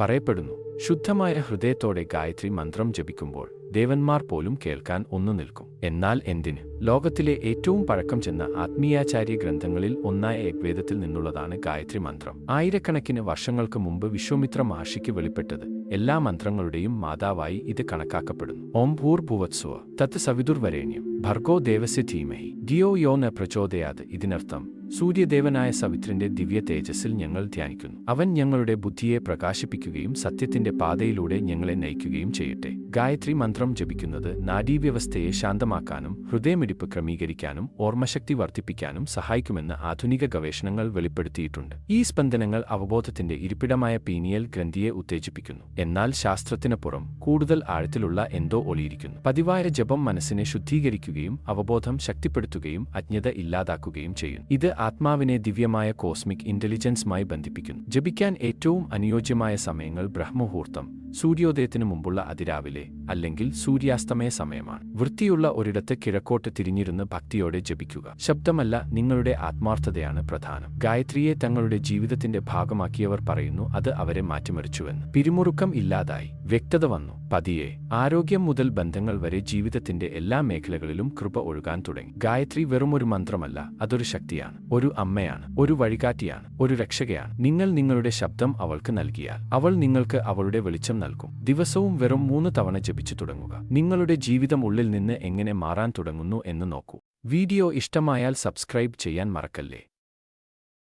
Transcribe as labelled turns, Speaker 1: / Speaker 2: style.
Speaker 1: പറയപ്പെടുന്നു. ശുദ്ധമായ ഹൃദയത്തോടെ ഗായത്രി മന്ത്രം ജപിക്കുമ്പോൾ ദേവന്മാർ പോലും കേൾക്കാൻ ഒന്നു നിൽക്കും. എന്നാൽ എന്തിന്? ലോകത്തിലെ ഏറ്റവും പഴക്കം ചെന്ന ആത്മീയാചാര്യ ഗ്രന്ഥങ്ങളിൽ ഒന്നായ യഗ്വേദത്തിൽ നിന്നുള്ളതാണ് ഗായത്രി മന്ത്രം. ആയിരക്കണക്കിന് വർഷങ്ങൾക്ക് മുമ്പ് വിശ്വമിത്ര മഹർഷിക്ക് വെളിപ്പെട്ടത് എല്ലാ മന്ത്രങ്ങളുടെയും മാതാവായി ഇത് കണക്കാക്കപ്പെടുന്നു. ഓം ഭൂർ ഭുവത്സുവ തത് സവിതുർവരേണ്യം ഭർഗോ ദേവസ്യ ധീമഹി. യോ ന പ്രചോദയാത്. ഇതിനർത്ഥം സൂര്യദേവനായ സവിത്രിന്റെ ദിവ്യ തേജസ്സിൽ ഞങ്ങൾ ധ്യാനിക്കുന്നു. അവൻ ഞങ്ങളുടെ ബുദ്ധിയെ പ്രകാശിപ്പിക്കുകയും സത്യത്തിന്റെ പാതയിലൂടെ ഞങ്ങളെ നയിക്കുകയും ചെയ്യട്ടെ. ഗായത്രി മന്ത്രം ജപിക്കുന്നത് നാഡീവ്യവസ്ഥയെ ശാന്തമാക്കാനും ഹൃദയമിടിപ്പ് ക്രമീകരിക്കാനും ഓർമ്മശക്തി വർദ്ധിപ്പിക്കാനും സഹായിക്കുമെന്ന് ആധുനിക ഗവേഷണങ്ങൾ വെളിപ്പെടുത്തിയിട്ടുണ്ട്. ഈ സ്പന്ദനങ്ങൾ അവബോധത്തിന്റെ ഇരിപ്പിടമായ പീനിയൽ ഗ്രന്ഥിയെ ഉത്തേജിപ്പിക്കുന്നു. എന്നാൽ ശാസ്ത്രത്തിനപ്പുറം കൂടുതൽ ആഴത്തിലുള്ള എന്തോ ഒളിയിരിക്കുന്നു. പതിവായ ജപം മനസ്സിനെ ശുദ്ധീകരിക്കുകയും അവബോധം ശക്തിപ്പെടുത്തുകയും അജ്ഞത ഇല്ലാതാക്കുകയും ചെയ്യുന്നു. ഇത് ആത്മാവിനെ ദിവ്യമായ കോസ്മിക് ഇന്റലിജൻസുമായി ബന്ധിപ്പിക്കുന്നു. ജപിക്കാൻ ഏറ്റവും അനുയോജ്യമായ സമയങ്ങൾ ബ്രഹ്മമുഹൂർത്തം സൂര്യോദയത്തിനു മുമ്പുള്ള അതിരാവിലെ അല്ലെങ്കിൽ സൂര്യാസ്തമയ സമയമാണ്. വൃത്തിയുള്ള ഒരിടത്ത് കിഴക്കോട്ട് തിരിഞ്ഞിരുന്ന് ഭക്തിയോടെ ജപിക്കുക. ശബ്ദമല്ല നിങ്ങളുടെ ആത്മാർത്ഥതയാണ് പ്രധാനം. ഗായത്രിയെ തങ്ങളുടെ ജീവിതത്തിന്റെ ഭാഗമാക്കിയവർ പറയുന്നു അത് അവരെ മാറ്റിമറിച്ചുവെന്ന്. പിരിമുറുക്കം ഇല്ലാതായി. വ്യക്തത വന്നു. പതിയെ ആരോഗ്യം മുതൽ ബന്ധങ്ങൾ വരെ ജീവിതത്തിന്റെ എല്ലാ മേഖലകളിലും കൃപ ഒഴുകാൻ തുടങ്ങി. ഗായത്രി വെറുമൊരു മന്ത്രമല്ല അതൊരു ശക്തിയാണ്. ഒരു അമ്മയാണ് ഒരു വഴികാട്ടിയാണ് ഒരു രക്ഷകയാണ്. നിങ്ങൾ നിങ്ങളുടെ ശബ്ദം അവൾക്ക് നൽകിയാൽ അവൾ നിങ്ങൾക്ക് അവളുടെ വെളിച്ചം നൽകും. ദിവസവും വെറും മൂന്ന് തവണ ജപിച്ചു തുടങ്ങുക. നിങ്ങളുടെ ജീവിതം ഉള്ളിൽ നിന്ന് എങ്ങനെ മാറാൻ തുടങ്ങുന്നു എന്ന് നോക്കൂ. വീഡിയോ ഇഷ്ടമായാൽ സബ്സ്ക്രൈബ് ചെയ്യാൻ മറക്കല്ലേ?